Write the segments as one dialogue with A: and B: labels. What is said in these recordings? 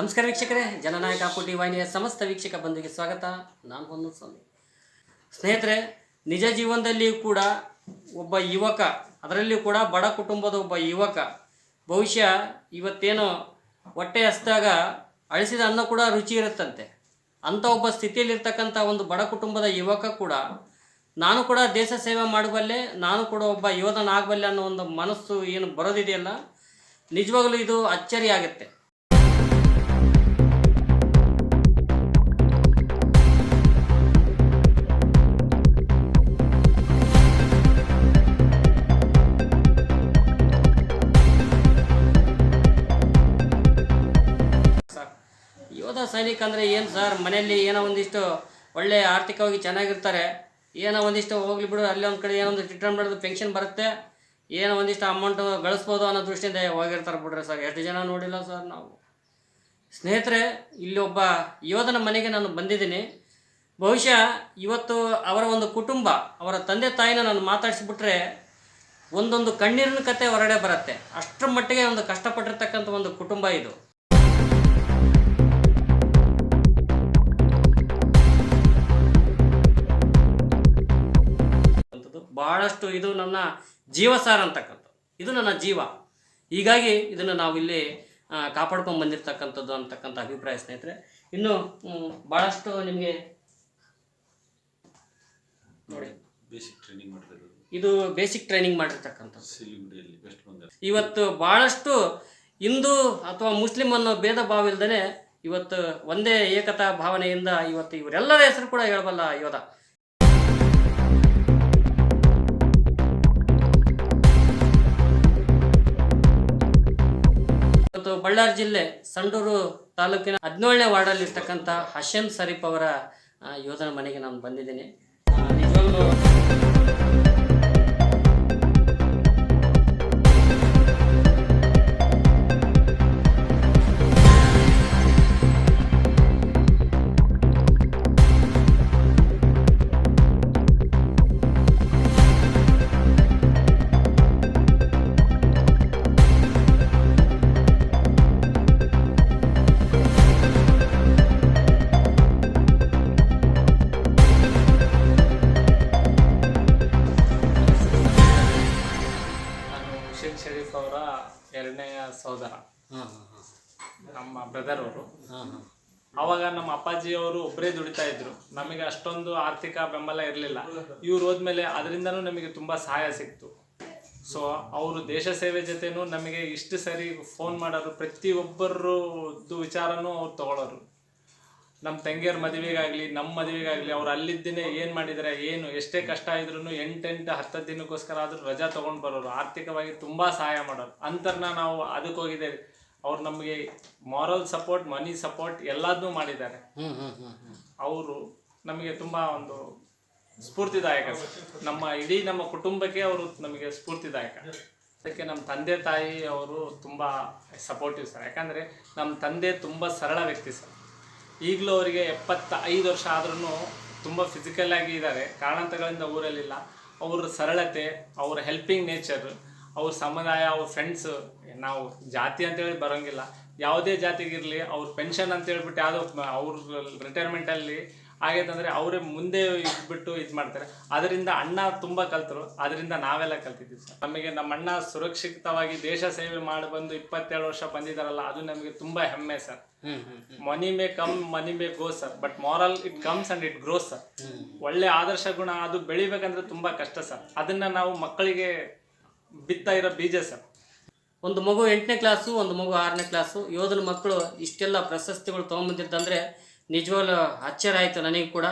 A: ನಮಸ್ಕಾರ ವೀಕ್ಷಕರೇ, ಜನನಾಯಕ ಪುಟಿ ವಾಹಿನಿಯ ಸಮಸ್ತ ವೀಕ್ಷಕ ಬಂಧುಗೆ ಸ್ವಾಗತ. ನಾನು ಹೊನ್ನು ಸ್ವಾಮಿ ಸ್ನೇಹಿತರೆ, ನಿಜ ಜೀವನದಲ್ಲಿಯೂ ಕೂಡ ಒಬ್ಬ ಯುವಕ, ಅದರಲ್ಲಿಯೂ ಕೂಡ ಬಡ ಕುಟುಂಬದ ಒಬ್ಬ ಯುವಕ, ಬಹುಶಃ ಇವತ್ತೇನೋ ಹೊಟ್ಟೆ ಹಸ್ದಾಗ ಅಳಿಸಿದ ಅನ್ನ ಕೂಡ ರುಚಿ ಇರುತ್ತಂತೆ. ಅಂಥ ಒಬ್ಬ ಸ್ಥಿತಿಯಲ್ಲಿರ್ತಕ್ಕಂಥ ಒಂದು ಬಡ ಕುಟುಂಬದ ಯುವಕ ಕೂಡ ನಾನು ಕೂಡ ದೇಶ ಸೇವೆ ಮಾಡಬಲ್ಲೆ ನಾನು ಕೂಡ ಒಬ್ಬ ಯೋಧನಾಗಬಲ್ಲೆ ಅನ್ನೋ ಒಂದು ಮನಸ್ಸು ಏನು ಬರೋದಿದೆಯಲ್ಲ, ನಿಜವಾಗಲೂ ಇದು ಅಚ್ಚರಿ ಆಗುತ್ತೆ ಸೈನಿಕ ಅಂದರೆ ಏನು ಸರ್? ಮನೆಯಲ್ಲಿ ಏನೋ ಒಂದಿಷ್ಟು ಒಳ್ಳೆ ಆರ್ಥಿಕವಾಗಿ ಚೆನ್ನಾಗಿರ್ತಾರೆ. ಏನೋ ಒಂದಿಷ್ಟು ಹೋಗ್ಲಿ ಬಿಡು, ಅಲ್ಲಿ ಒಂದು ಕಡೆ ಏನೋ ಒಂದು ರಿಟರ್ನ್ ಮಾಡೋದು ಪೆನ್ಷನ್ ಬರುತ್ತೆ. ಏನೋ ಒಂದಿಷ್ಟು ಅಮೌಂಟು ಗಳಿಸ್ಬೋದು ಅನ್ನೋ ದೃಷ್ಟಿಯಿಂದ ಹೋಗಿರ್ತಾರೆ ಬಿಡ್ರಿ ಸರ್. ಎಷ್ಟು ಜನ ನೋಡಿಲ್ಲ ಸರ್ ನಾವು. ಸ್ನೇಹಿತರೆ, ಇಲ್ಲಿ ಒಬ್ಬ ಯೋಧನ ಮನೆಗೆ ನಾನು ಬಂದಿದ್ದೀನಿ. ಬಹುಶಃ ಇವತ್ತು ಅವರ ಒಂದು ಕುಟುಂಬ, ಅವರ ತಂದೆ ತಾಯಿನ ನಾನು ಮಾತಾಡಿಸ್ಬಿಟ್ರೆ ಒಂದೊಂದು ಕಣ್ಣೀರಿನ ಕತೆ ಹೊರಗಡೆ ಬರುತ್ತೆ. ಅಷ್ಟರ ಮಟ್ಟಿಗೆ ಒಂದು ಕಷ್ಟಪಟ್ಟಿರ್ತಕ್ಕಂಥ ಒಂದು ಕುಟುಂಬ ಇದು. ಬಹಳಷ್ಟು ಇದು ನನ್ನ ಜೀವಸಾರ ಅಂತಕ್ಕಂಥದ್ದು. ಇದು ನನ್ನ ಜೀವ. ಹೀಗಾಗಿ ಇದನ್ನು ನಾವು ಇಲ್ಲಿ ಕಾಪಾಡ್ಕೊಂಡು ಬಂದಿರತಕ್ಕಂಥದ್ದು ಅಂತಕ್ಕಂಥ ಅಭಿಪ್ರಾಯ ಸ್ನೇಹಿತರೆ. ಇನ್ನು ಭಾಳಷ್ಟು ಬಹಳಷ್ಟು ನಿಮಗೆ ನೋಡಿ.
B: ಬೇಸಿಕ್ ಟ್ರೈನಿಂಗ್ ಮಾಡ್ತಿರೋದು.
A: ಇದು ಬೇಸಿಕ್ ಟ್ರೈನಿಂಗ್ ಮಾಡಿರ್ತಕ್ಕಂಥದ್ದು. ಇವತ್ತು ಬಹಳಷ್ಟು ಹಿಂದೂ ಅಥವಾ ಮುಸ್ಲಿಂ ಅನ್ನೋ ಭೇದ ಭಾವ ಇಲ್ದೇ ಇವತ್ತು ಒಂದೇ ಏಕತಾ ಭಾವನೆಯಿಂದ ಇವತ್ತು ಇವರೆಲ್ಲರ ಹೆಸರು ಕೂಡ ಹೇಳಬಲ್ಲ ಯೋಧ. ಬಳ್ಳಾರಿ ಜಿಲ್ಲೆ ಸಂಡೂರು ತಾಲೂಕಿನ ಹದಿನೇಳನೇ ವಾರ್ಡಲ್ಲಿ ಇರ್ತಕ್ಕಂಥ ಹಶೇಮ್ ಸರೀಫ್ ಅವರ ಯೋಧನ ಮನೆಗೆ ನಾನು ಬಂದಿದ್ದೀನಿ. ನಿಜವಾಗ್ಲೂ
C: ಒಬ್ಬರೇ ದುಡಿತಾ ಇದ್ರು. ನಮಗೆ ಅಷ್ಟೊಂದು ಆರ್ಥಿಕ ಬೆಂಬಲ ಇರಲಿಲ್ಲ. ಇವ್ರು ಹೋದ್ಮೇಲೆ ಅದರಿಂದನೂ ನಮಗೆ ತುಂಬ ಸಹಾಯ ಸಿಕ್ತು. ಸೊ ಅವರು ದೇಶ ಸೇವೆ ಜೊತೆನೂ ನಮಗೆ ಇಷ್ಟು ಸರಿ ಫೋನ್ ಮಾಡೋರು, ಪ್ರತಿಯೊಬ್ಬರದ್ದು ವಿಚಾರನೂ ಅವ್ರು ತಗೊಳ್ಳೋರು ನಮ್ಮ ತಂಗಿಯರ ಮದುವೆಗಾಗಲಿ ನಮ್ಮ ಮದುವೆಗಾಗಲಿ, ಅವ್ರು ಅಲ್ಲಿದ್ದೇನೆ ಏನು ಮಾಡಿದರೆ, ಏನು, ಎಷ್ಟೇ ಕಷ್ಟ ಇದ್ರೂ ಎಂಟೆಂಟು ಹತ್ತು ದಿನಕ್ಕೋಸ್ಕರ ಆದರೂ ರಜಾ ತೊಗೊಂಡು ಬರೋರು. ಆರ್ಥಿಕವಾಗಿ ತುಂಬ ಸಹಾಯ ಮಾಡೋರು. ಅಂತರ್ನ ನಾವು ಅದಕ್ಕೆ ಹೋಗಿದ್ದೇವೆ ಅವ್ರು ನಮಗೆ ಮಾರಲ್ ಸಪೋರ್ಟ್ ಮನಿ ಸಪೋರ್ಟ್ ಎಲ್ಲದನ್ನು ಮಾಡಿದ್ದಾರೆ. ಅವರು ನಮಗೆ ತುಂಬ ಒಂದು ಸ್ಫೂರ್ತಿದಾಯಕ. ನಮ್ಮ ಇಡೀ ನಮ್ಮ ಕುಟುಂಬಕ್ಕೆ ಅವರು ನಮಗೆ ಸ್ಫೂರ್ತಿದಾಯಕ. ಅದಕ್ಕೆ ನಮ್ಮ ತಂದೆ ತಾಯಿ ಅವರು ತುಂಬ ಸಪೋರ್ಟಿವ್ ಸರ್ ಯಾಕಂದರೆ ನಮ್ಮ ತಂದೆ ತುಂಬ ಸರಳ ವ್ಯಕ್ತಿ ಸರ್ ಈಗಲೂ ಅವರಿಗೆ ಎಪ್ಪತ್ತ ಐದು ವರ್ಷ ಆದ್ರೂ ತುಂಬ ಫಿಸಿಕಲ್ ಆಗಿ ಇದ್ದಾರೆ ಕಾರಣಾಂತರಗಳಿಂದ ಊರಲ್ಲಿಲ್ಲ. ಅವ್ರ ಸರಳತೆ ಅವ್ರ ಹೆಲ್ಪಿಂಗ್ ನೇಚರ್ ಅವ್ರ ಸಮುದಾಯ ಅವ್ರ ಫ್ರೆಂಡ್ಸ್ ನಾವು ಜಾತಿ ಅಂತೇಳಿ ಬರೋಂಗಿಲ್ಲ. ಯಾವುದೇ ಜಾತಿಗಿರಲಿ ಅವ್ರ ಪೆನ್ಷನ್ ಅಂತ ಹೇಳ್ಬಿಟ್ಟು ಯಾವುದೋ ಅವ್ರ ರಿಟೈರ್ಮೆಂಟಲ್ಲಿ ಆಗೈತಂದ್ರೆ ಅವರೇ ಮುಂದೆ ಇದ್ಬಿಟ್ಟು ಇದು ಮಾಡ್ತಾರೆ. ಅದರಿಂದ ಅಣ್ಣ ತುಂಬ ಕಲ್ತರು. ಅದರಿಂದ ನಾವೆಲ್ಲ ಕಲ್ತಿದ್ದೀವಿ ಸರ್. ನಮಗೆ ನಮ್ಮ ಅಣ್ಣ ಸುರಕ್ಷಿತವಾಗಿ ದೇಶ ಸೇವೆ ಮಾಡಿ ಬಂದು ಇಪ್ಪತ್ತೇಳು ವರ್ಷ ಬಂದಿದಾರಲ್ಲ ಅದು ನಮಗೆ ತುಂಬ ಹೆಮ್ಮೆ sir. Money may come money may go sir but moral it comes and it grow sir ಒಳ್ಳೆ ಆದರ್ಶ ಗುಣ ಅದು ಬೆಳಿಬೇಕಂದ್ರೆ ತುಂಬಾ ಕಷ್ಟ ಸರ್ ಅದನ್ನ ನಾವು ಮಕ್ಕಳಿಗೆ ಬಿತ್ತ ಇರೋ ಬೀಜ ಸರ್
A: ಒಂದು ಮಗು ಎಂಟನೇ ಕ್ಲಾಸು ಒಂದು ಮಗು ಆರನೇ ಕ್ಲಾಸು ಯೋಧನ ಮಕ್ಕಳು ಇಷ್ಟೆಲ್ಲ ಪ್ರಶಸ್ತಿಗಳು ತೊಗೊಂಬಂದಿದ್ದಂದ್ರೆ ನಿಜವಾಗ್ಲು ಆಶ್ಚರ್ಯ ಆಯಿತು ನನಗೆ ಕೂಡ.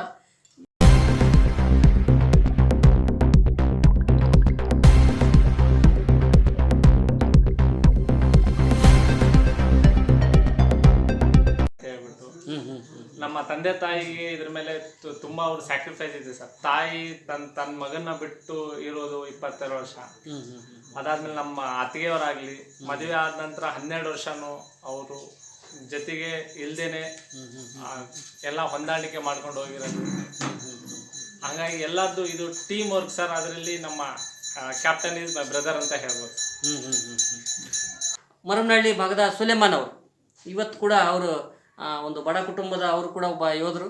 C: ನಮ್ಮ ತಂದೆ ತಾಯಿಗೆ ಇದ್ರ ಮೇಲೆ ತುಂಬಾ ಅವ್ರ ಸ್ಯಾಕ್ರಿಫೈಸ್ ಇದೆ ಸರ್. ತಾಯಿ ತನ್ನ ತನ್ನ ಮಗನ್ನ ಬಿಟ್ಟು ಇರೋದು ಇಪ್ಪತ್ತೆರಡು ವರ್ಷ.
A: ಹ್ಮ್ ಹ್ಮ್ ಹ್ಮ್.
C: ಅದಾದ್ಮೇಲೆ ನಮ್ಮ ಅತ್ತಿಗೆಯವರಾಗಲಿ, ಮದುವೆ ಆದ ನಂತರ ಹನ್ನೆರಡು ವರ್ಷನೂ ಅವರು ಜೊತೆಗೆ ಇಲ್ದೇನೆ ಎಲ್ಲ ಹೊಂದಾಣಿಕೆ ಮಾಡ್ಕೊಂಡು ಹೋಗಿರೋದು. ಹಂಗಾಗಿ ಎಲ್ಲದ್ದು ಇದು ಟೀಮ್ ವರ್ಕ್ ಸರ್ ಅದರಲ್ಲಿ ನಮ್ಮ ಕ್ಯಾಪ್ಟನ್ ಇಸ್ ಮೈ ಬ್ರದರ್ ಅಂತ ಹೇಳ್ಬೋದು.
A: ಮರಮನಹಳ್ಳಿ ಭಾಗದ ಸುಲೇಮಾನ್ ಅವರು. ಇವತ್ತು ಕೂಡ ಅವರು ಒಂದು ಬಡ ಕುಟುಂಬದ ಅವರು ಕೂಡ ಒಬ್ಬ ಯೋಧರು.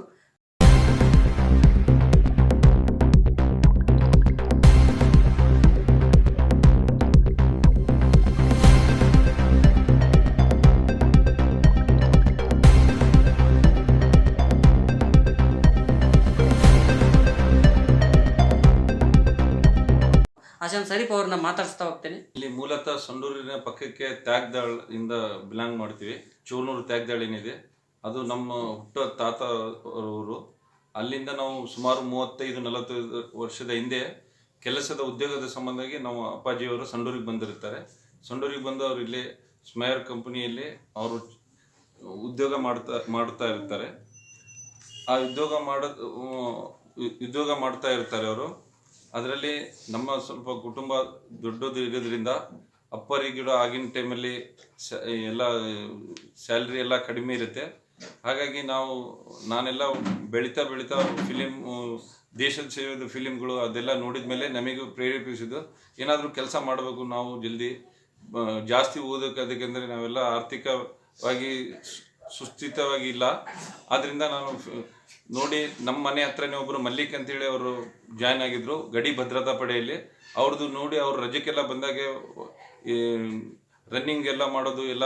A: ಆಶಾನ್ ಸರೀಫ್ ಅವ್ರನ್ನ ಮಾತಾಡಿಸ್ತಾ ಹೋಗ್ತೇನೆ.
B: ಇಲ್ಲಿ ಮೂಲತಃ ಸಂಡೂರಿನ ಪಕ್ಕಕ್ಕೆ ತ್ಯಾಗ್ದಾಳ್ ಇಂದ ಬಿಲಾಂಗ್ ಮಾಡ್ತೀವಿ. ಚೂರ್ನೂರು ತ್ಯಾಗ್ದಾಳ್ ಏನಿದೆ, ಅದು ನಮ್ಮ ಹುಟ್ಟ ತಾತ ಅವರು ಅಲ್ಲಿಂದ ನಾವು ಸುಮಾರು ಮೂವತ್ತೈದು, ನಲವತ್ತೈದು ವರ್ಷದ ಹಿಂದೆ ಕೆಲಸದ ಉದ್ಯೋಗದ ಸಂಬಂಧವಾಗಿ ನಮ್ಮ ಅಪ್ಪಾಜಿಯವರು ಸಂಡೂರಿಗೆ ಬಂದಿರ್ತಾರೆ. ಸಂಡೂರಿಗೆ ಬಂದು ಅವರು ಇಲ್ಲಿ ಸ್ಮೈರ್ ಕಂಪನಿಯಲ್ಲಿ ಅವರು ಉದ್ಯೋಗ ಮಾಡ್ತಾ ಮಾಡ್ತಾ ಇರ್ತಾರೆ. ಆ ಉದ್ಯೋಗ ಮಾಡೋದು ಉದ್ಯೋಗ ಮಾಡ್ತಾ ಇರ್ತಾರೆ ಅವರು. ಅದರಲ್ಲಿ ನಮ್ಮ ಸ್ವಲ್ಪ ಕುಟುಂಬ ದೊಡ್ಡದು ಇರೋದ್ರಿಂದ ಅಪ್ಪರಿಗಿಡ ಆಗಿನ ಟೈಮಲ್ಲಿ ಎಲ್ಲ, ಸ್ಯಾಲ್ರಿ ಎಲ್ಲ ಕಡಿಮೆ ಇರುತ್ತೆ. ಹಾಗಾಗಿ ನಾವು, ನಾನೆಲ್ಲ ಬೆಳೀತಾ ಬೆಳೀತಾ ಫಿಲಿಮ್, ದೇಶದ ಸೇವೆದು ಫಿಲಿಮ್ಗಳು ಅದೆಲ್ಲ ನೋಡಿದ ಮೇಲೆ ನಮಗೂ ಪ್ರೇರೇಪಿಸಿದ್ದು, ಏನಾದರೂ ಕೆಲಸ ಮಾಡಬೇಕು ನಾವು ಜಲ್ದಿ ಜಾಸ್ತಿ ಓದೋಕೆ ಅದಕ್ಕೆಂದರೆ ನಾವೆಲ್ಲ ಆರ್ಥಿಕವಾಗಿ ಸುಸ್ಥಿತವಾಗಿ ಇಲ್ಲ. ಆದ್ದರಿಂದ ನಾನು ನೋಡಿ, ನಮ್ಮ ಮನೆ ಹತ್ರನೇ ಒಬ್ಬರು ಮಲ್ಲಿಕ್ ಅಂತೇಳಿ ಅವರು ಜಾಯ್ನ್ ಆಗಿದ್ರು, ಗಡಿ ಭದ್ರತಾ ಪಡೆಯಲ್ಲಿ. ಅವ್ರದ್ದು ನೋಡಿ, ಅವ್ರ ರಜಕ್ಕೆಲ್ಲ ಬಂದಾಗೆ ರನ್ನಿಂಗ್ ಎಲ್ಲ ಮಾಡೋದು, ಎಲ್ಲ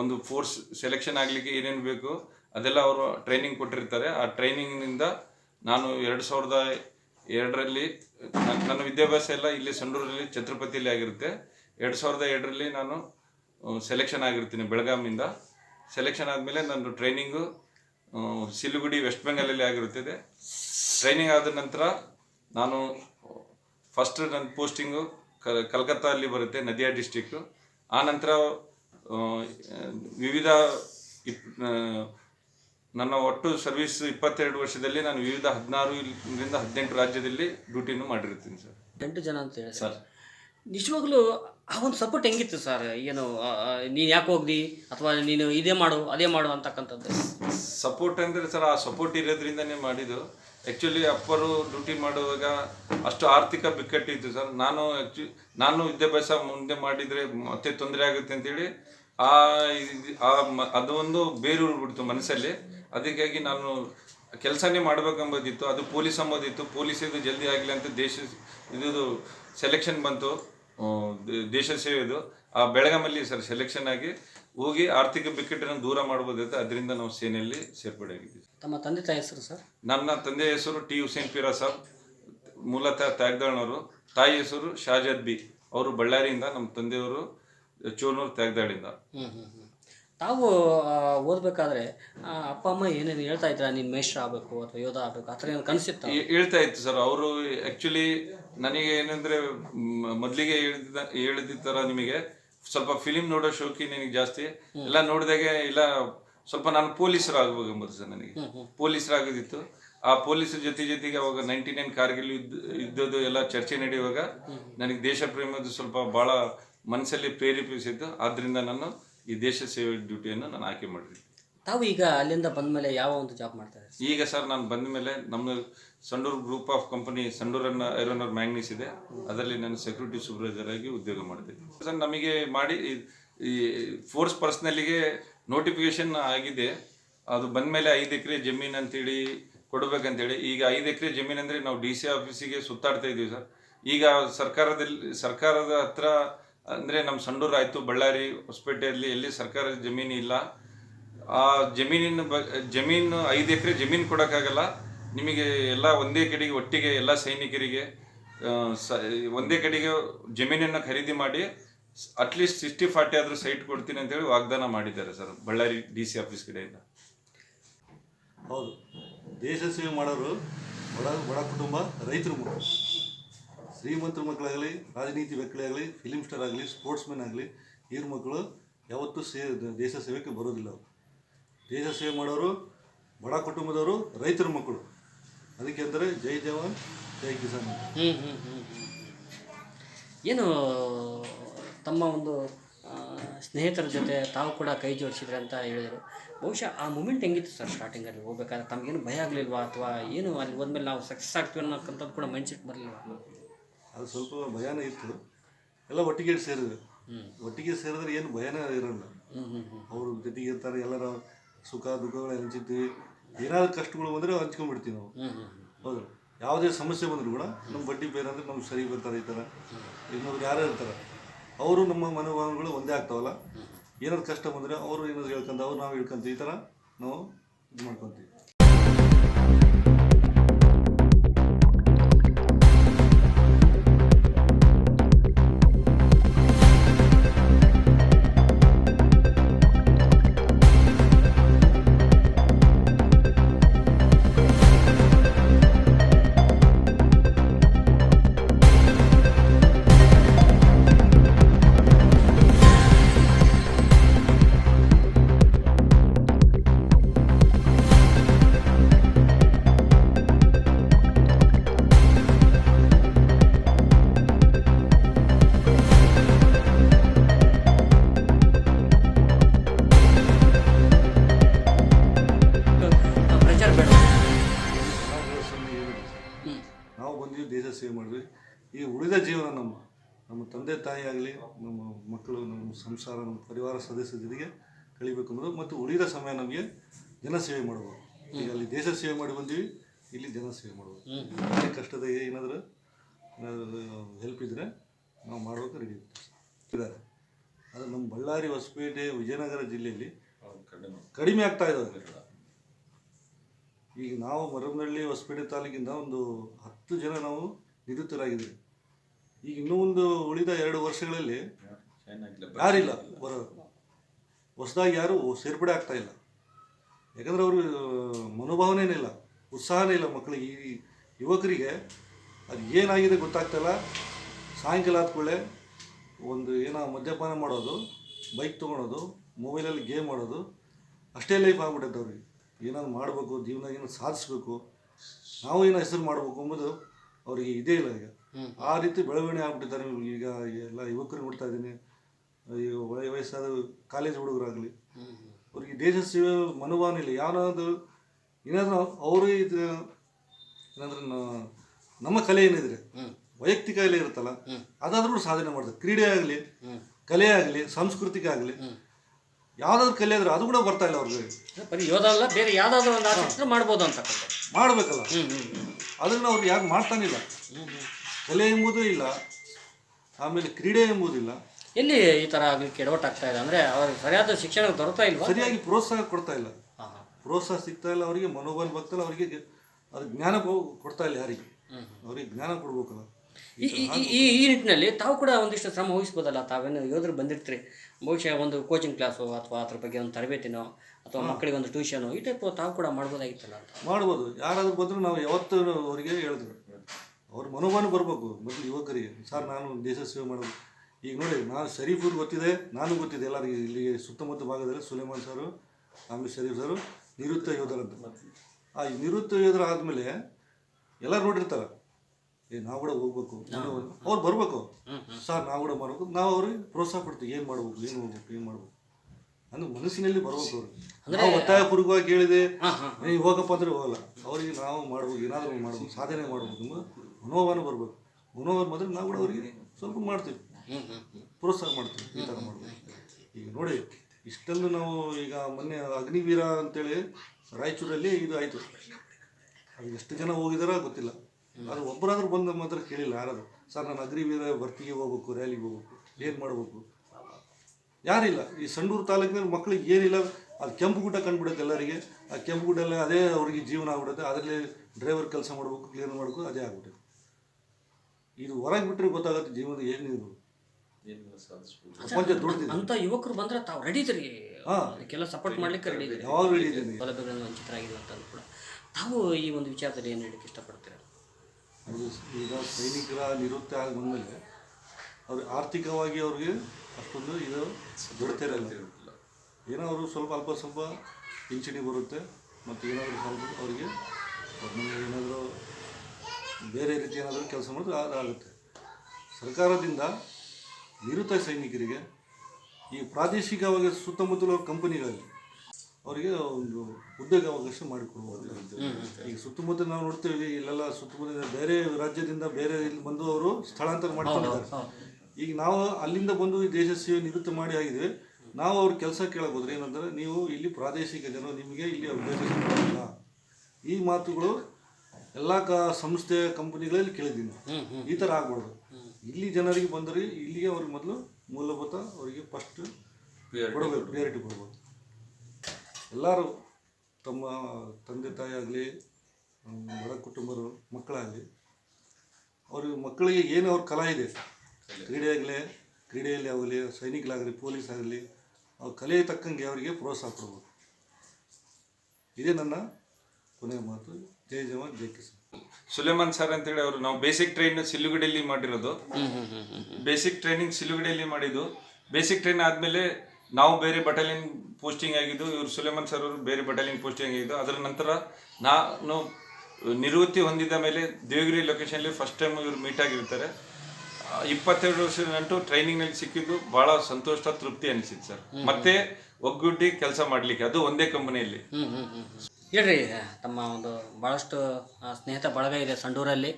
B: ಒಂದು ಫೋರ್ಸ್ ಸೆಲೆಕ್ಷನ್ ಆಗಲಿಕ್ಕೆ ಏನೇನು ಬೇಕು, ಅದೆಲ್ಲ ಅವರು ಟ್ರೈನಿಂಗ್ ಕೊಟ್ಟಿರ್ತಾರೆ. ಆ ಟ್ರೈನಿಂಗ್ನಿಂದ ನಾನು ಎರಡು ಸಾವಿರದ ಎರಡರಲ್ಲಿ ನನ್ನ ವಿದ್ಯಾಭ್ಯಾಸ ಎಲ್ಲ ಇಲ್ಲಿ ಸಂಡೂರಲ್ಲಿ ಛತ್ರಪತಿಯಲ್ಲಿ ಆಗಿರುತ್ತೆ. ಎರಡು ಸಾವಿರದ ಎರಡರಲ್ಲಿ ನಾನು ಸೆಲೆಕ್ಷನ್ ಆಗಿರ್ತೀನಿ ಬೆಳಗಾಮಿಂದ ಸೆಲೆಕ್ಷನ್ ಆದಮೇಲೆ ನಾನು ಟ್ರೈನಿಂಗು ಸಿಲಿಗುಡಿ ವೆಸ್ಟ್ ಬೆಂಗಾಲಲ್ಲಿ ಆಗಿರುತ್ತದೆ. ಟ್ರೈನಿಂಗ್ ಆದ ನಂತರ ನಾನು ಫಸ್ಟ್ ನನ್ನ ಪೋಸ್ಟಿಂಗು ಕಲ್ಕತ್ತಾ ಅಲ್ಲಿ ಬರುತ್ತೆ ನದಿಯಾ ಡಿಸ್ಟಿಕ್ಕು ಆ ನಂತರ ವಿವಿಧ ಇಪ್ ನನ್ನ ಒಟ್ಟು ಸರ್ವಿಸ್ ಇಪ್ಪತ್ತೆರಡು ವರ್ಷದಲ್ಲಿ ನಾನು ವಿವಿಧ ಹದಿನಾರು ಇಲ್ಲಿಂದ ಹದಿನೆಂಟು ರಾಜ್ಯದಲ್ಲಿ ಡ್ಯೂಟಿಯನ್ನು ಮಾಡಿರ್ತೀನಿ ಸರ್
A: ಎಂಟು ಜನ ಅಂತ ಹೇಳಿ
B: ಸರ್
A: ನಿಜವಾಗ್ಲೂ ಆ ಒಂದು ಸಪೋರ್ಟ್ ಹೆಂಗಿತ್ತು ಸರ್ ಏನು ನೀನು ಯಾಕೆ ಹೋಗ್ದಿ? ಅಥವಾ ನೀನು ಇದೇ ಮಾಡು, ಅದೇ ಮಾಡು ಅಂತಕ್ಕಂಥದ್ದು.
B: ಸಪೋರ್ಟ್ ಅಂದರೆ ಸರ್ ಆ ಸಪೋರ್ಟ್ ಇರೋದ್ರಿಂದನೇ ಮಾಡಿದ್ದು. ಆ್ಯಕ್ಚುಲಿ ಅಪ್ಪರು ಡ್ಯೂಟಿ ಮಾಡುವಾಗ ಅಷ್ಟು ಆರ್ಥಿಕ ಬಿಕ್ಕಟ್ಟಿತ್ತು ಸರ್ ನಾನು ಆ್ಯಕ್ಚು ನಾನು ವಿದ್ಯಾಭ್ಯಾಸ ಮುಂದೆ ಮಾಡಿದರೆ ಮತ್ತೆ ತೊಂದರೆ ಆಗುತ್ತೆ ಅಂತೇಳಿ, ಆ ಆ ಮ- ಒಂದು ಬೇರೂರು ಬಿಡ್ತು ಮನಸ್ಸಲ್ಲಿ. ಅದಕ್ಕಾಗಿ ನಾನು ಕೆಲಸನೇ ಮಾಡ್ಬೇಕಂಬೋದಿತ್ತು. ಅದು ಪೊಲೀಸ್ ಅಂಬೋದಿತ್ತು ಪೊಲೀಸ್ ಇದು ಜಲ್ದಿ ಆಗಲಿ ಅಂತ ದೇಶ, ಇದು ಸೆಲೆಕ್ಷನ್ ಬಂತು. ದೇಶ ಸೇವೆದು ಆ ಬೆಳಗಾಮಲ್ಲಿ ಸರ್ ಸೆಲೆಕ್ಷನ್ ಆಗಿ ಹೋಗಿ ಆರ್ಥಿಕ ಬಿಕ್ಕಟ್ಟನ್ನು ದೂರ ಮಾಡ್ಬೋದಿತ್ತು ಅದರಿಂದ ನಾವು ಸೇನೆಯಲ್ಲಿ ಸೇರ್ಪಡೆಯಾಗಿದ್ದೀವಿ
A: ತಮ್ಮ ತಂದೆ ತಾಯಿ ಹೆಸರು ಸರ್?
B: ನನ್ನ ತಂದೆ ಹೆಸರು ಟಿ ಹುಸೇನ್ ಪೀರಾ ಸಾಬ್. ಮೂಲತಃ ತ್ಯಾಗ್ದಾಳ್ನವರು. ತಾಯಿ ಹೆಸರು ಶಾಜದ್ ಬಿ. ಅವರು ಬಳ್ಳಾರಿಯಿಂದ ನಮ್ಮ ತಂದೆಯವರು ಚೋನೂರು ತ್ಯಾಗ್ದಾಳಿಂದ.
A: ತಾವು ಓದ್ಬೇಕಾದ್ರೆ ಅಪ್ಪ ಅಮ್ಮ ಏನೇನು ಹೇಳ್ತಾ ಇದ್ರ? ನೀನು ಮೇಷ್ಟ್ರ ಆಗಬೇಕು ಅಥವಾ ಯೋಧ ಆಗಬೇಕು ಆ ಥರ ಏನು ಕನಸಿತ್ತ?
B: ಹೇಳ್ತಾ ಇತ್ತು ಸರ್. ಅವರು ಆಕ್ಚುಲಿ ನನಗೆ ಏನಂದ್ರೆ ಮೊದಲಿಗೆ ಹೇಳಿದ ಹೇಳಿದಿತ್ತರ ನಿಮಗೆ ಸ್ವಲ್ಪ ಫಿಲಿಂ ನೋಡೋ ಶೋಕಿ ನಿನಗೆ ಜಾಸ್ತಿ. ಎಲ್ಲ ನೋಡಿದಾಗೆ ಇಲ್ಲ ಸ್ವಲ್ಪ ನಾನು ಪೊಲೀಸರು ಆಗ್ಬೇಕೆಂಬುದು ಸರ್ ನನಗೆ. ಪೊಲೀಸರಾಗೋದಿತ್ತು. ಆ ಪೊಲೀಸರ ಜೊತೆ ಜೊತೆಗೆ ಅವಾಗ ನೈಂಟಿ ನೈನ್ ಕಾರ್ಗಿಲ್ ಯುದ್ಧ ಯುದ್ಧದ್ದು ಎಲ್ಲ ಚರ್ಚೆ ನಡೆಯುವಾಗ ನನಗೆ ದೇಶ ಪ್ರೇಮದ ಸ್ವಲ್ಪ ಭಾಳ ಮನಸ್ಸಲ್ಲಿ ಪ್ರೇರೇಪಿಸಿದ್ದು. ಆದ್ದರಿಂದ ನಾನು ಈ ದೇಶ ಸೇವೆ ಡ್ಯೂಟಿಯನ್ನು ನಾನು ಆಯ್ಕೆ ಮಾಡಿದ್ದೆ
A: ತಾವು ಈಗ ಅಲ್ಲಿಂದ ಬಂದಮೇಲೆ ಯಾವ ಒಂದು ಜಾಬ್ ಮಾಡ್ತಾ
B: ಈಗ ಸರ್ ನಾನು ಬಂದ ಮೇಲೆ ನಮ್ಮ ಸಂಡೂರ್ ಗ್ರೂಪ್ ಆಫ್ ಕಂಪನಿ ಸಂಡೂರನ್ನ ಐರನ್ ಅವ್ರ ಮ್ಯಾಂಗ್ನೀಸ್ ಇದೆ. ಅದರಲ್ಲಿ ನಾನು ಸೆಕ್ಯೂರಿಟಿ ಸೂಪರ್ವೈಸರ್ ಆಗಿ ಉದ್ಯೋಗ ಮಾಡ್ತಿದ್ದೆ ಸರ್ ನಮಗೆ ಮಾಡಿ ಈ- ಈ ಫೋರ್ಸ್ ಪರ್ಸ್ನಲ್ಲಿಗೆ ನೋಟಿಫಿಕೇಶನ್ ಆಗಿದೆ. ಅದು ಬಂದ ಮೇಲೆ ಐದು ಎಕರೆ ಜಮೀನು ಅಂತೇಳಿ ಕೊಡಬೇಕಂತೇಳಿ. ಈಗ ಐದು ಎಕರೆ ಜಮೀನು ಅಂದರೆ ನಾವು ಡಿ ಸಿ ಆಫೀಸಿಗೆ ಸುತ್ತಾಡ್ತಾ ಇದ್ದೀವಿ ಸರ್. ಈಗ ಸರ್ಕಾರದಲ್ಲಿ ಸರ್ಕಾರದ ಹತ್ರ ಅಂದರೆ ನಮ್ಮ ಸಂಡೂರು ಆಯಿತು ಬಳ್ಳಾರಿ ಹೊಸಪೇಟೆಯಲ್ಲಿ ಎಲ್ಲಿ ಸರ್ಕಾರ ಜಮೀನು ಇಲ್ಲ. ಆ ಜಮೀನಿನ ಬ, ಜಮೀನು ಐದು ಎಕರೆ ಜಮೀನು ಕೊಡೋಕ್ಕಾಗಲ್ಲ. ನಿಮಗೆ ಎಲ್ಲ ಒಂದೇ ಕಡೆಗೆ ಒಟ್ಟಿಗೆ ಎಲ್ಲ ಸೈನಿಕರಿಗೆ ಸ, ಒಂದೇ ಕಡೆಗೆ ಜಮೀನನ್ನು ಖರೀದಿ ಮಾಡಿ ಅಟ್ಲೀಸ್ಟ್ ಸಿಕ್ಸ್ಟಿ ಫಾರ್ಟಿ ಆದರೂ ಸೈಟ್ ಕೊಡ್ತೀನಿ ಅಂತೇಳಿ ವಾಗ್ದಾನ ಮಾಡಿದ್ದಾರೆ sir, Ballari D C office ಕಡೆಯಿಂದ.
D: ಹೌದು. ದೇಶ ಸೇವೆ ಮಾಡೋರು ಬಡ ಬಡ ಕುಟುಂಬ, ರೈತರು ಶ್ರೀಮಂತರ ಮಕ್ಕಳಾಗಲಿ, ರಾಜನೀತಿ ವ್ಯಕ್ತಿಗಳಾಗಲಿ ಫಿಲಿಮ್ ಸ್ಟಾರ್ ಆಗಲಿ ಸ್ಪೋರ್ಟ್ಸ್ ಮ್ಯಾನ್ ಆಗಲಿ, ಇವ್ರ ಮಕ್ಕಳು ಯಾವತ್ತೂ ಸೇ, ದೇಶ ಸೇವೆಗೆ ಬರೋದಿಲ್ಲ ದೇಶ ಸೇವೆ ಮಾಡೋರು, ಬಡ ಕುಟುಂಬದವರು, ರೈತರ ಮಕ್ಕಳು. ಅದಕ್ಕೆ ಅಂದರೆ ಜೈ ಜವಾನ್, ಜೈ ಕಿಸಾನ್.
A: ಹ್ಞೂ ಏನು, ತಮ್ಮ ಒಂದು ಸ್ನೇಹಿತರ ಜೊತೆ ತಾವು ಕೂಡ ಕೈ ಜೋಡಿಸಿದ್ರೆ ಅಂತ ಹೇಳಿದರು. ಬಹುಶಃ ಆ ಮೂಮೆಂಟ್ ಹೆಂಗಿತ್ತು ಸರ್ ಸ್ಟಾರ್ಟಿಂಗಲ್ಲಿ ಹೋಗ್ಬೇಕಾದ್ರೆ? ತಮಗೇನು ಭಯ ಆಗಲಿಲ್ವಾ ಅಥವಾ ಏನು ಅಲ್ಲಿ ಹೋದ್ಮೇಲೆ ನಾವು ಸಕ್ಸಸ್ ಆಗ್ತೀವಿ ಅನ್ನೋಕ್ಕಂಥದ್ದು ಕೂಡ ಮೈಂಡ್ಸೆಟ್ ಬರಲಿಲ್ವಾ?
D: ಅದು ಸ್ವಲ್ಪ ಭಯಾನ ಇತ್ತು. ಎಲ್ಲ ಒಟ್ಟಿಗೆ ಸೇರಿದ್ರು ಒಟ್ಟಿಗೆ ಸೇರಿದ್ರೆ ಏನು ಭಯನೇ ಇರಲ್ಲ. ಅವರು ಜೊತೆಗೆ ಇರ್ತಾರೆ, ಎಲ್ಲರ ಸುಖ, ದುಃಖಗಳು ಹಂಚಿರ್ತೀವಿ ಏನಾದ್ರು ಕಷ್ಟಗಳು ಬಂದರೆ ಹಂಚ್ಕೊಂಡ್ಬಿಡ್ತೀವಿ ನಾವು. ಹೌದು. ಯಾವುದೇ ಸಮಸ್ಯೆ ಬಂದರೂ ಕೂಡ ನಮ್ಮ ಬಡ್ಡಿ ಬೇರೆ ಅಂದರೆ ನಮ್ಗೆ ಸರಿ ಬರ್ತಾರೆ ಈ ಥರ. ಇನ್ನೊಬ್ರು ಯಾರೇ ಇರ್ತಾರೆ. ಅವರು ನಮ್ಮ ಮನೋಭಾವನೆಗಳು ಒಂದೇ ಆಗ್ತಾವಲ್ಲ. ಏನಾದ್ರು ಕಷ್ಟ ಬಂದರೆ ಅವರು ಏನಾದ್ರು ಹೇಳ್ಕೊಂತ ಅವ್ರು ನಾವು ಹೇಳ್ಕೊಂತೀವಿ. ಈ ಥರ ನಾವು ಇದು ಮಾಡ್ಕೊತೀವಿ. ನಾವು ಬಂದಿದ್ದೀವಿ ದೇಶ ಸೇವೆ ಮಾಡಿದ್ವಿ. ಈ ಉಳಿದ ಜೀವನ ನಮ್ಮ ನಮ್ಮ ತಂದೆ ತಾಯಿ ಆಗಲಿ ನಮ್ಮ ಮಕ್ಕಳು ನಮ್ಮ ಸಂಸಾರ ನಮ್ಮ ಪರಿವಾರ ಸದಸ್ಯರ ಜೊತೆಗೆ ಕಳಿಬೇಕು ಅನ್ನೋದು ಮತ್ತು ಉಳಿದ ಸಮಯ ನಮಗೆ ಜನಸೇವೆ ಮಾಡ್ಬೋದು. ಈಗ ಅಲ್ಲಿ ದೇಶ ಸೇವೆ ಮಾಡಿ ಬಂದೀವಿ ಇಲ್ಲಿ ಜನ ಸೇವೆ ಮಾಡ್ಬೋದು. ಏನೇ ಕಷ್ಟದ ಏನಾದರೂ ಹೆಲ್ಪ್ ಇದ್ದರೆ ನಾವು ಮಾಡೋಕೆ ರೆಡಿ ಇದ್ದಾರೆ. ಅದು ನಮ್ಮ ಬಳ್ಳಾರಿ ಹೊಸಪೇಟೆ ವಿಜಯನಗರ ಜಿಲ್ಲೆಯಲ್ಲಿ ಕಡಿಮೆ ಆಗ್ತಾ ಇದ್ದಾವೆ. ಈಗ ನಾವು ಮರಮನಹಳ್ಳಿ ಹೊಸಪೇಟೆ ತಾಲೂಕಿಂದ ಒಂದು ಹತ್ತು ಜನ ನಾವು ನಿರುತ್ತರಾಗಿದ್ದೀವಿ ಈಗ ಇನ್ನೂ ಒಂದು ಉಳಿದ ಎರಡು ವರ್ಷಗಳಲ್ಲಿ ಯಾರಿಲ್ಲ ಬರೋದು ಹೊಸದಾಗಿ ಯಾರು ಸೇರ್ಪಡೆ ಆಗ್ತಾ ಇಲ್ಲ. ಯಾಕಂದ್ರೆ ಅವರು ಮನೋಭಾವನೆ ಇಲ್ಲ ಉತ್ಸಾಹನೇ ಇಲ್ಲ ಮಕ್ಕಳಿಗೆ. ಈ ಯುವಕರಿಗೆ ಅದು ಏನಾಗಿದೆ ಗೊತ್ತಾಗ್ತಾಯಿಲ್ಲ ಸಾಯಂಕಾಲ ಆದ್ಕೊಳ್ಳೆ ಒಂದು ಏನೋ ಮದ್ಯಪಾನ ಮಾಡೋದು, ಬೈಕ್ ತೊಗೊಳೋದು ಮೊಬೈಲಲ್ಲಿ ಗೇಮ್ ಆಡೋದು, ಅಷ್ಟೇ ಲೈಫ್ ಆಗ್ಬಿಟ್ಟೈತೆ ಅವ್ರಿಗೆ. ಏನಾದ್ರು ಮಾಡಬೇಕು ಜೀವನ ಏನೋ ಸಾಧಿಸ್ಬೇಕು ನಾವು ಏನೋ ಹೆಸರು ಮಾಡಬೇಕು ಎಂಬುದು ಅವರಿಗೆ ಇದೇ ಇಲ್ಲ ಈಗ. ಆ ರೀತಿ ಬೆಳವಣಿಗೆ ಆಗ್ಬಿಟ್ಟಿದ್ದಾರೆ ಈಗ ಎಲ್ಲ ಯುವಕರು ನೋಡ್ತಾ ಇದ್ದೀನಿ. ಈಗ ವಯ- ವಯಸ್ಸಾದ ಕಾಲೇಜ್ ಹುಡುಗರಾಗಲಿ. ಅವ್ರಿಗೆ ದೇಶ ಸೇವೆ ಮನೋಭಾವನೆ ಇಲ್ಲ. ಯಾವ್ದಾದ್ರು ಏನಾದರೂ ಅವರು ಇದು ಏನಂದ್ರೆ ನಮ್ಮ ಕಲೆ ಏನಿದ್ರೆ ವೈಯಕ್ತಿಕ ಕಲೆ ಇರುತ್ತಲ್ಲ ಅದಾದ್ರೂ ಸಾಧನೆ ಮಾಡ್ತಾರೆ. ಕ್ರೀಡೆ ಆಗಲಿ ಕಲೆ ಆಗಲಿ ಸಾಂಸ್ಕೃತಿಕ ಆಗಲಿ ಯಾವುದಾದ್ರು ಕಲಿಯೋದ್ರೆ ಅದು ಕೂಡ ಬರ್ತಾ ಇಲ್ಲ ಅವ್ರಿಗೆ.
A: ಬರೀ ಯೋಧ ಅಲ್ಲ ಬೇರೆ ಯಾವುದಾದ್ರು ಒಂದು ಆಸಕ್ತಿ ಮಾಡ್ಬೋದು ಅಂತ
D: ಮಾಡಬೇಕಲ್ಲ?
A: ಹ್ಞೂ ಹ್ಞೂ ಹ್ಞೂ
D: ಅದನ್ನು ಅವ್ರು ಯಾರು ಮಾಡ್ತಾನಿಲ್ಲ ಕಲೆ ಎಂಬುದು ಇಲ್ಲ. ಆಮೇಲೆ ಕ್ರೀಡೆ ಎಂಬುದಿಲ್ಲ
A: ಎಲ್ಲಿ ಈ ಥರ ಆಗಲಿಕ್ಕೆ ಆಗ್ತಾ ಇದೆ ಅಂದರೆ ಅವ್ರಿಗೆ ಸರಿಯಾದ ಶಿಕ್ಷಣ ದೊರತಾ ಇಲ್ಲ
D: ಸರಿಯಾಗಿ ಪ್ರೋತ್ಸಾಹ ಕೊಡ್ತಾ ಇಲ್ಲ. ಪ್ರೋತ್ಸಾಹ ಸಿಗ್ತಾ ಇಲ್ಲ ಅವರಿಗೆ ಮನೋಬಲ ಬರ್ತಾ ಇಲ್ಲ ಅವರಿಗೆ ಅದು ಜ್ಞಾನ ಕೊಡ್ತಾ ಇಲ್ಲ ಯಾರಿಗೆ? ಅವ್ರಿಗೆ ಜ್ಞಾನ ಕೊಡ್ಬೇಕಲ್ಲ.
A: ಈ ಈ- ಈ- ಈ ಈ ನಿಟ್ಟಿನಲ್ಲಿ ತಾವು ಕೂಡ ಒಂದಿಷ್ಟು ಶ್ರಮ ವಹಿಸ್ಬೋದಲ್ಲ? ತಾವೇನು ಯೋಧರು ಬಂದಿರ್ತೀರಿ. ಬಹುಶಃ ಒಂದು ಕೋಚಿಂಗ್ ಕ್ಲಾಸು ಅಥವಾ ಅದ್ರ ಬಗ್ಗೆ ಒಂದು ತರಬೇತಿನೋ ಅಥವಾ ಮಕ್ಕಳಿಗೆ ಒಂದು ಟ್ಯೂಷನು ಈ ಟೈಪ್ ತಾವು ಕೂಡ ಮಾಡ್ಬೋದಾಗಿತ್ತಲ್ಲ ಅಂತ.
D: ಮಾಡ್ಬೋದು. ಯಾರಾದರೂ ಬಂದರೂ ನಾವು ಯಾವತ್ತೂ ಅವರಿಗೆ ಹೇಳಿದ್ರು. ಅವ್ರ ಮನೋಭಾವನೆ ಬರಬೇಕು ಮೊದಲು ಯುವಕರಿಗೆ. ಸರ್ ನಾನು ದೇಶ ಸೇವೆ ಮಾಡೋದು. ಈಗ ನೋಡಿ ನಾನು ಶರೀಫ್ರು ಗೊತ್ತಿದೆ ನಾನು ಗೊತ್ತಿದೆ. ಎಲ್ಲರಿಗೆ ಇಲ್ಲಿ ಸುತ್ತಮುತ್ತ ಭಾಗದಲ್ಲಿ ಸುಲೇಮಾನ್ ಸರು ಆಮೇಲೆ ಶರೀಫ್ ಸರು ನಿವೃತ್ತ ಯೋಧರಂತ. ಆ ನಿವೃತ್ತ ಯೋಧರ ಆದಮೇಲೆ ಎಲ್ಲರೂ ನೋಡಿರ್ತಾರೆ. ಏ ನಾವು ಕೂಡ ಹೋಗ್ಬೇಕು. ಅವ್ರು ಬರ್ಬೇಕು. ಸರ್ ನಾವು ಕೂಡ ಮಾಡ್ಬೇಕು ನಾವು ಅವ್ರಿಗೆ ಪ್ರೋತ್ಸಾಹ ಕೊಡ್ತೀವಿ. ಏನು ಮಾಡ್ಬೇಕು ಏನು ಹೋಗ್ಬೇಕು ಏನು ಮಾಡ್ಬೇಕು. ಅಂದ್ರೆ ಮನಸ್ಸಿನಲ್ಲಿ ಬರ್ಬೇಕು ಅವ್ರು. ನಾವು ಒತ್ತಾಯಪೂರ್ವಕವಾಗಿ ಹೇಳಿದೆ ನೀವು ಹೋಗಪ್ಪ ಅಂದ್ರೆ ಹೋಗಲ್ಲ. ಅವರಿಗೆ ನಾವು ಮಾಡ್ಬೇಕು ಏನಾದರೂ ಮಾಡ್ಬೇಕು ಸಾಧನೆ ಮಾಡ್ಬೇಕು. ಮನೋಭಾವನೆ ಬರ್ಬೇಕು. ಮನೋಭಾವನೆ ಬಂದ್ರೆ ನಾವು ಕೂಡ ಅವರಿಗೆ ಸ್ವಲ್ಪ ಮಾಡ್ತೀವಿ. ಪ್ರೋತ್ಸಾಹ ಮಾಡ್ತೀವಿ. ಈ ಥರ ಮಾಡ್ಬೇಕು. ಈಗ ನೋಡಿ ಇಷ್ಟೆಲ್ಲ ನಾವು ಈಗ ಮೊನ್ನೆ ಅಗ್ನಿವೀರ ಅಂತೇಳಿ ರಾಯಚೂರಲ್ಲಿ ಇದು ಆಯಿತು. ಅದು ಎಷ್ಟು ಜನ ಹೋಗಿದಾರ ಗೊತ್ತಿಲ್ಲ. ಅದು ಒಬ್ಬರಾದ್ರೂ ಬಂದು ನಮ್ಮ ಹತ್ರ ಕೇಳಿಲ್ಲ ಯಾರಾದ್ರು. ಸರ್ ನಾನು ಅಗ್ನಿವೀರ ಭರ್ತಿಗೆ ಹೋಗ್ಬೇಕು ರ್ಯಾಲಿಗೆ ಹೋಗ್ಬೇಕು ಏನು ಮಾಡಬೇಕು? ಯಾರಿಲ್ಲ. ಈ ಸಂಡೂರು ತಾಲೂಕಿನಲ್ಲಿ ಮಕ್ಕಳಿಗೆ ಏನಿಲ್ಲ ಅದು ಕೆಂಪು ಗುಡ್ಡ ಕಂಡುಬಿಡುತ್ತೆ ಎಲ್ಲರಿಗೆ. ಆ ಕೆಂಪು ಗುಡ್ಡಲ್ಲೇ ಅದೇ ಅವ್ರಿಗೆ ಜೀವನ ಆಗ್ಬಿಡುತ್ತೆ. ಅದರಲ್ಲಿ ಡ್ರೈವರ್ ಕೆಲಸ ಮಾಡಬೇಕು ಕ್ಲಿಯರ್ ಮಾಡ್ಬೇಕು ಅದೇ ಆಗ್ಬಿಡುತ್ತೆ. ಇದು ಹೊರಗೆ ಬಿಟ್ಟರೆ ಗೊತ್ತಾಗುತ್ತೆ ಜೀವನ ಏನಿದ್ರು
A: ಅಂತ ಯುವಕರು ಬಂದ್ರೆ ತಾವು ರೆಡಿ ಇದ್ರಿ. ಅದಕ್ಕೆಲ್ಲ ಸಪೋರ್ಟ್ ಮಾಡ್ಲಿಕ್ಕೆ ರೆಡಿ ಇದ್ರಿ
D: ಯಾವಾಗ ಇದ್ದೀನಿ.
A: ಸೌಲಭ್ಯಗಳನ್ನು ಅಂತ ಕೂಡ. ತಾವು ಈ ಒಂದು ವಿಚಾರದಲ್ಲಿ ಏನು ಹೇಳಕ್ಕೆ ಇಷ್ಟಪಡ್ತೀರಾ?
D: ಅದು ಈಗ ಸೈನಿಕರ ನಿವೃತ್ತಿ ಆಗಿ ಬಂದಮೇಲೆ ಅವ್ರು ಆರ್ಥಿಕವಾಗಿ ಅವ್ರಿಗೆ ಅಷ್ಟೊಂದು ಇದು ದೊಡ್ತಿರಲ್ಲ ಏನೋ ಅವರು ಸ್ವಲ್ಪ ಅಲ್ಪ ಸ್ವಲ್ಪ ಪಿಂಚಣಿ ಬರುತ್ತೆ ಮತ್ತು ಏನಾದರೂ ಸ್ವಲ್ಪ ಅವರಿಗೆ ಏನಾದರೂ ಬೇರೆ ರೀತಿ ಏನಾದರೂ ಕೆಲಸ ಮಾಡಿದ್ರೆ ಅದು ಆಗುತ್ತೆ. ಸರ್ಕಾರದಿಂದ ನಿವೃತ್ತ ಸೈನಿಕರಿಗೆ ಈ ಪ್ರಾದೇಶಿಕವಾಗಿ ಸುತ್ತಮುತ್ತಲ ಕಂಪನಿಗಳಲ್ಲಿ ಅವರಿಗೆ ಒಂದು ಉದ್ಯೋಗ ಅವಕಾಶ ಮಾಡಿಕೊಡ್ಬೋದು ಈಗ ಸುತ್ತಮುತ್ತ ನಾವು ನೋಡ್ತೀವಿ ಇಲ್ಲೆಲ್ಲ ಸುತ್ತಮುತ್ತ ಬೇರೆ ರಾಜ್ಯದಿಂದ ಬೇರೆ ಇಲ್ಲಿ ಬಂದು ಅವರು ಸ್ಥಳಾಂತರ ಮಾಡ್ಕೊಂಡಿದ್ದಾರೆ. ಈಗ ನಾವು ಅಲ್ಲಿಂದ ಬಂದು ಈ ದೇಶ ಸೇವೆ ನಿವೃತ್ತ ಮಾಡಿ ಆಗಿದೆ ನಾವು ಅವ್ರ ಕೆಲಸ ಕೇಳಬಹುದು ಹೋದ್ರೆ ಏನಂದ್ರೆ ನೀವು ಇಲ್ಲಿ ಪ್ರಾದೇಶಿಕ ಜನರು ನಿಮಗೆ ಇಲ್ಲಿ ಅವಕಾಶ ಸಿಗೋದಿಲ್ಲ ಈ ಮಾತುಗಳು ಎಲ್ಲ ಕ ಸಂಸ್ಥೆ ಕಂಪನಿಗಳಲ್ಲಿ ಕೇಳಿದ್ದೀನಿ. ಈ ಥರ ಆಗ್ಬಾರ್ದು. ಇಲ್ಲಿ ಜನರಿಗೆ ಬಂದರೆ ಇಲ್ಲಿಗೆ ಅವ್ರಿಗೆ ಮೊದಲು ಮೂಲಭೂತ ಅವರಿಗೆ ಫಸ್ಟ್ ಕೊಡಬೇಕು ಪ್ರಿಯಾರಿಟಿ ಕೊಡ್ಬೇಕು. ಎಲ್ಲರೂ ತಮ್ಮ ತಂದೆ ತಾಯಿ ಆಗಲಿ ಬಡ ಕುಟುಂಬರು ಮಕ್ಕಳಾಗಲಿ ಅವ್ರಿಗೆ ಮಕ್ಕಳಿಗೆ ಏನು ಅವ್ರ ಕಲಾ ಇದೆ ಕ್ರೀಡೆ ಆಗಲಿ ಕ್ರೀಡೆಯಲ್ಲಿ ಆಗಲಿ ಸೈನಿಕರಾಗಲಿ ಪೊಲೀಸ್ ಆಗಲಿ ಅವ್ರ ಕಲೆಗೆ ತಕ್ಕಂಗೆ ಅವರಿಗೆ ಪ್ರೋತ್ಸಾಹ ಕೊಡ್ಬೋದು. ಇದೇ ನನ್ನ ಕೊನೆಯ ಮಾತು. ಜೈ ಜವಾನ್ ಜೈ ಕಿಸಾನ್.
B: ಸುಲೇಮಾನ್ ಸರ್ ಅಂತೇಳಿ ಅವರು ನಾವು ಬೇಸಿಕ್ ಟ್ರೈನ್ ಸಿಲುಗಡೆಯಲ್ಲಿ ಮಾಡಿರೋದು. ಬೇಸಿಕ್ ಟ್ರೈನಿಂಗ್ ಸಿಲುಗಡೆಯಲ್ಲಿ ಮಾಡಿದ್ದು. ಬೇಸಿಕ್ ಟ್ರೈನ್ ಆದಮೇಲೆ ನಾವು ಬೇರೆ ಬಟಾಲಿಯನ್ ಪೋಸ್ಟಿಂಗ್ ಆಗಿದ್ದು ಇವರು ಸುಲೇಮನ್ ಸರ್ ಅವರು ಬೇರೆ ಬಟಾಲಿಯನ್ ಪೋಸ್ಟಿಂಗ್ ಆಗಿದ್ದು ಅದರ ನಂತರ ನಾನು ನಿವೃತ್ತಿ ಹೊಂದಿದ ಮೇಲೆ ದೇವಗಿರಿ ಲೊಕೇಶನಲ್ಲಿ ಫಸ್ಟ್ ಟೈಮ್ ಇವರು ಮೀಟ್ ಆಗಿರ್ತಾರೆ. ಇಪ್ಪತ್ತೆರಡು ವರ್ಷದ ನಂಟು ಟ್ರೈನಿಂಗ್ನಲ್ಲಿ ಸಿಕ್ಕಿದ್ದು ಭಾಳ ಸಂತೋಷ ತೃಪ್ತಿ ಅನಿಸಿತ್ತು ಸರ್ ಮತ್ತೆ ಒಗ್ಗೂಡಿ ಕೆಲಸ ಮಾಡಲಿಕ್ಕೆ ಅದು ಒಂದೇ ಕಂಪನಿಯಲ್ಲಿ
A: ಹೇಳ್ರಿ ತಮ್ಮ ಒಂದು ಭಾಳಷ್ಟು ಸ್ನೇಹಿತ ಬಳಗ ಇದೆ ಸಂಡೂರಲ್ಲಿ.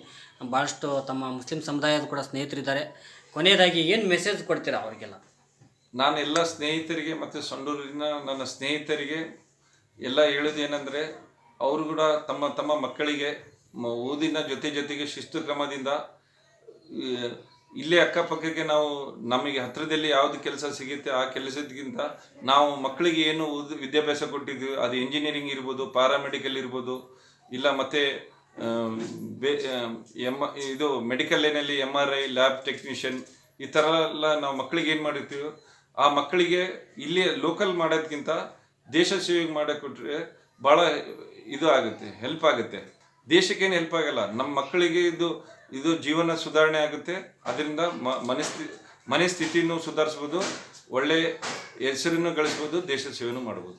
A: ಭಾಳಷ್ಟು ತಮ್ಮ ಮುಸ್ಲಿಂ ಸಮುದಾಯದ ಕೂಡ ಸ್ನೇಹಿತರಿದ್ದಾರೆ. ಕೊನೆಯದಾಗಿ ಏನು ಮೆಸೇಜ್ ಕೊಡ್ತೀರಾ ಅವರಿಗೆಲ್ಲ?
B: ನಾನು ಎಲ್ಲ ಸ್ನೇಹಿತರಿಗೆ ಮತ್ತು ಸಂಡೂರಿನ ನನ್ನ ಸ್ನೇಹಿತರಿಗೆ ಎಲ್ಲ ಹೇಳೋದು ಏನಂದರೆ, ಅವರು ಕೂಡ ತಮ್ಮ ತಮ್ಮ ಮಕ್ಕಳಿಗೆ ಓದಿನ ಜೊತೆ ಜೊತೆಗೆ ಶಿಸ್ತು ಕ್ರಮದಿಂದ ಇಲ್ಲೇ ಅಕ್ಕಪಕ್ಕಕ್ಕೆ ನಾವು ನಮಗೆ ಹತ್ತಿರದಲ್ಲಿ ಯಾವುದು ಕೆಲಸ ಸಿಗುತ್ತೆ ಆ ಕೆಲಸದಕ್ಕಿಂತ ನಾವು ಮಕ್ಕಳಿಗೆ ಏನು ಓದು, ವಿದ್ಯಾಭ್ಯಾಸ ಕೊಟ್ಟಿದ್ದೀವಿ ಅದು ಇಂಜಿನಿಯರಿಂಗ್ ಇರ್ಬೋದು ಪ್ಯಾರಾಮೆಡಿಕಲ್ ಇರ್ಬೋದು, ಇಲ್ಲ ಮತ್ತು ಬೇ ಎಂ ಇದು ಮೆಡಿಕಲ್ ಏನಲ್ಲಿ M R I lab technician ಈ ಥರ ಎಲ್ಲ ನಾವು ಮಕ್ಕಳಿಗೆ ಏನು ಮಾಡಿರ್ತೀವೋ ಆ ಮಕ್ಕಳಿಗೆ ಇಲ್ಲಿ ಲೋಕಲ್ ಮಾಡೋದ್ಕಿಂತ ದೇಶ ಸೇವೆ ಮಾಡಕ್ಕೆ ಕೊಟ್ಟರೆ ಭಾಳ ಇದು ಆಗುತ್ತೆ ಹೆಲ್ಪ್ ಆಗುತ್ತೆ. ದೇಶಕ್ಕೇನು ಹೆಲ್ಪ್ ಆಗಲ್ಲ, ನಮ್ಮ ಮಕ್ಕಳಿಗೆ ಇದು ಇದು ಜೀವನ ಸುಧಾರಣೆ ಆಗುತ್ತೆ. ಅದರಿಂದ ಮನಸ್ಥಿ ಮನೆ ಸ್ಥಿತಿನೂ ಸುಧಾರಿಸ್ಬೋದು, ಒಳ್ಳೆ ಹೆಸರನ್ನು ಗಳಿಸ್ಬೋದು, ದೇಶ ಸೇವೆಯೂ ಮಾಡ್ಬೋದು.